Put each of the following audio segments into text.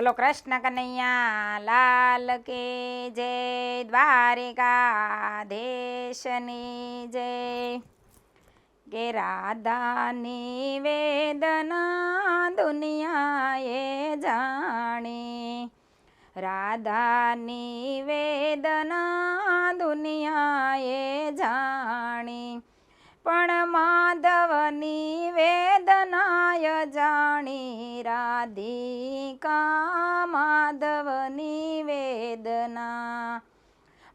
બોલો કૃષ્ણ કનૈયા, લાલ કે જય, દ્વારિકા દેશની જય. કે રાધાની વેદના દુનિયાએ જાણી. રાધાની વેદના દુનિયાએ જાણી. પણ માધવની વેદનાય જાણી રાધિકા માધવની વેદના.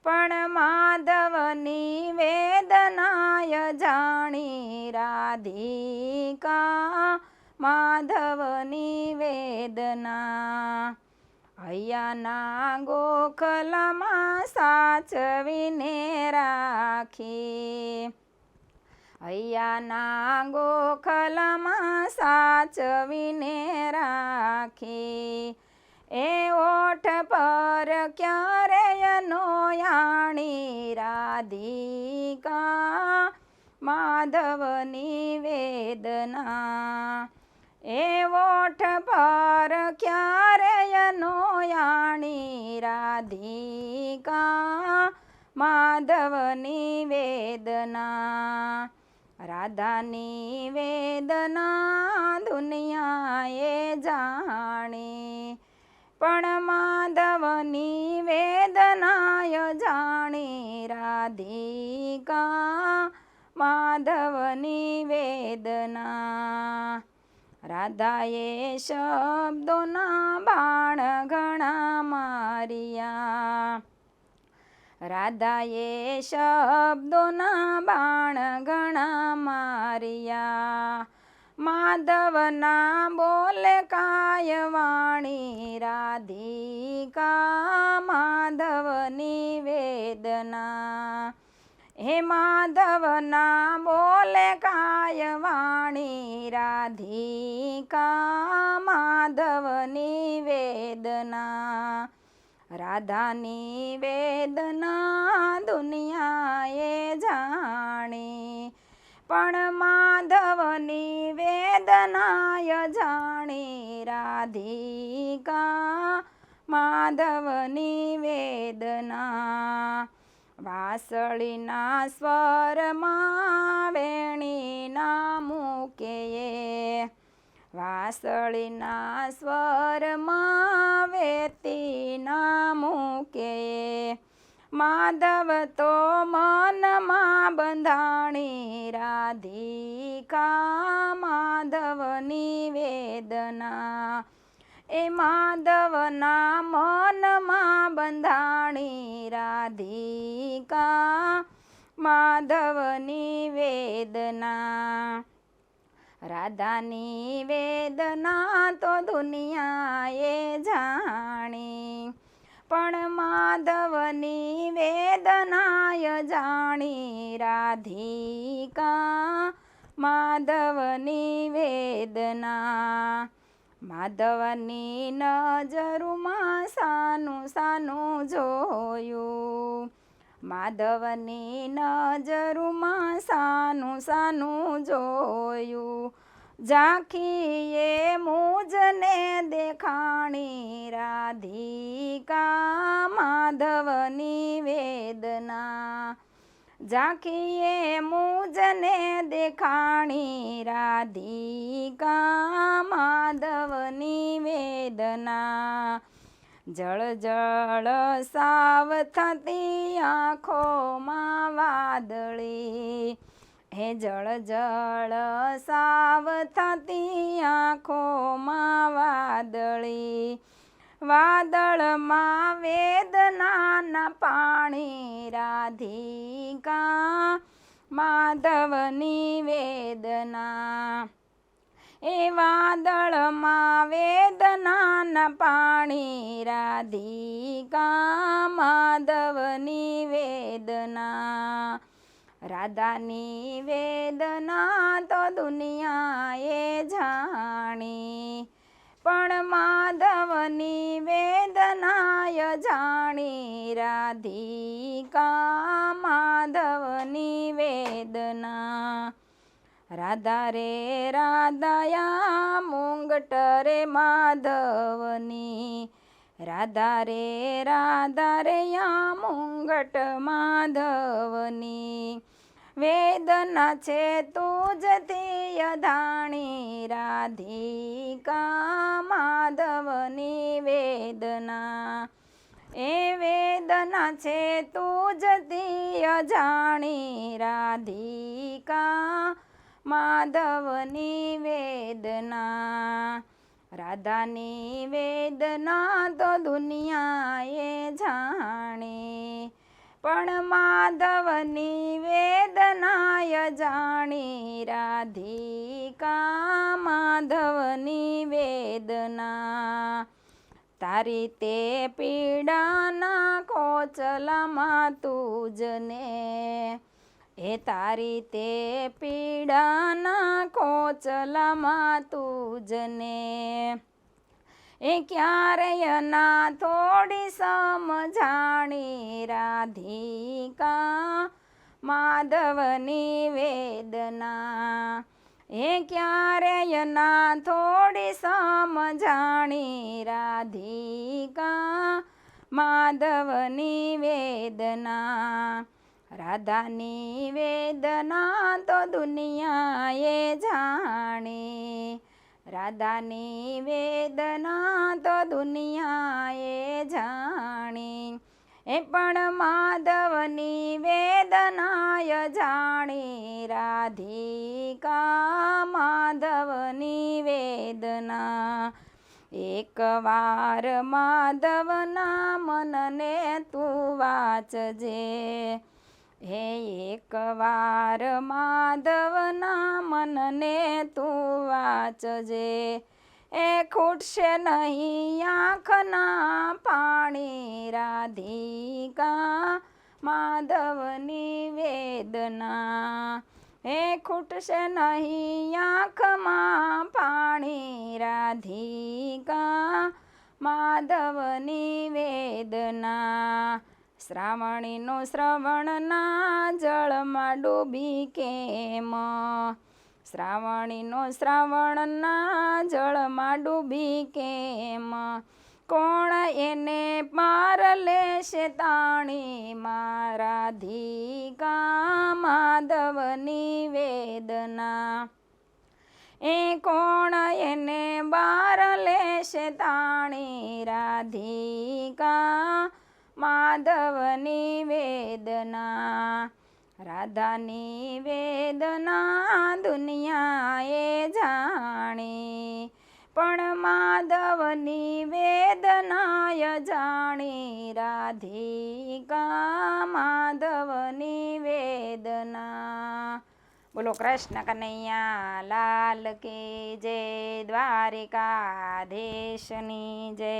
પણ માધવની વેદનાય જાણી રાધિકા માધવની વેદના. હૈયાના ગોખલામાં સાચવીને રાખી. હૈયાના ગોખલામાં સાચવીને રાખી. એ ઓઠ પર ક્યારે નોયાણી રાધિકા? માધવની વેદના. એ ઓઠ પર ક્યારે નોયાણી રાધિકા? માધવની વેદના. રાધાની વેદના દુનિયાએ જાણી. પણ માધવની વેદનાય જાણી. રાધિકા માધવની વેદના. રાધાએ શબ્દોના બાણ ઘણા મારિયા. રાધાએ શબ્દોના બાણ ઘણા મારિયા. માધવના બોલે કાય વાણી, રાધિકા માધવની વેદના. હે માધવના બોલે કાય વાણી, રાધિકા માધવની વેદના. રાધાની વેદના દુનિયાએ જાણી, પણ માધવની વેદનાય જાણી, રાધિકા માધવની વેદના, વાસળીના સ્વરમાં વેણીના મૂકે વાસળીના સ્વરમાં વેતીના મૂકે. માધવ તો મનમાં બંધાણી રાધિકા માધવની વેદના. એ માધવના મનમાં બંધાણી રાધિકા માધવની વેદના. રાધાની વેદના તો દુનિયાએ જાણી. પણ માધવની વેદનાય જાણી રાધિકા, માધવની વેદના. માધવની નજરુમાં સાનું સાનું જોયું. માધવની નજરમાં સાનું સાનું જોયું. ઝાંખીએ મુજને દેખાણી રાધિકા માધવની વેદના. ઝાંખીએ મુજને દેખાણી રાધિકા માધવની વેદના. જળ જળ સાવ થતી આંખોમાં વાદળી. હે જળ જળ સાવ થતી આંખોમાં વાદળી. વાદળમાં વેદનાના પાણી રાધિકા, માધવની વેદના. એ વાદળમાં વેદનાના પાણી રાધિકા માધવની વેદના. રાધાની વેદના તો દુનિયાએ જાણી, પણ માધવની વેદનાય જાણી. રાધિકા માધવની વેદના. રાધા રે રાધાયા મુંગટ રે માધવની. રાધા રે રાધા રે યા, મુંગટ માધવની. વેદના છે તુજથી અધાણી, રાધિકા માધવની વેદના. એ વેદના છે તુજથી અજાણી, રાધિકા માધવની વેદના, રાધાની વેદના તો દુનિયાએ જાણે. પણ માધવની વેદનાય જાણી, રાધિકા માધવની વેદના. તારી તે પીડાના કોચલામાં તુજને એ તારી તે પીડાના કોચલામાં તુજને એ ક્યારેય ના થોડી સમજાણી રાધિકા માધવની વેદના. એ ક્યારેય ના થોડી સમજાણી રાધિકા માધવની વેદના. રાધાની વેદના તો દુનિયાએ જાણી. રાધાની વેદના તો દુનિયાએ જાણી. એ પણ માધવની વેદનાય જાણી. રાધિકા માધવની વેદના. એકવાર માધવના મનને તું વાંચજે. હે એકવાર માધવના મનને તું વાંચજે. એ ખૂટશે નહીં આંખના પાણી રાધિકા માધવની વેદના. એ ખૂટશે નહીં આંખમાં પાણી રાધિકા માધવની વેદના. શ્રાવણીનો શ્રવણના જળમાં ડૂબી કેમ? શ્રાવણીનો શ્રાવણના જળમાં ડૂબી કેમ? કોણ એને પાર લેશે તાણી? મારા ધીકા માધવની વેદના. એ કોણ એને બાર લેશે તાણી? રાધિકા માધવની વેદના રાધાની વેદના દુનિયાએ જાણી પણ માધવની વેદનાય જાણી રાધિકા માધવની વેદના બોલો કૃષ્ણ કનૈયા લાલ કે જય દ્વારિકાધીશની જય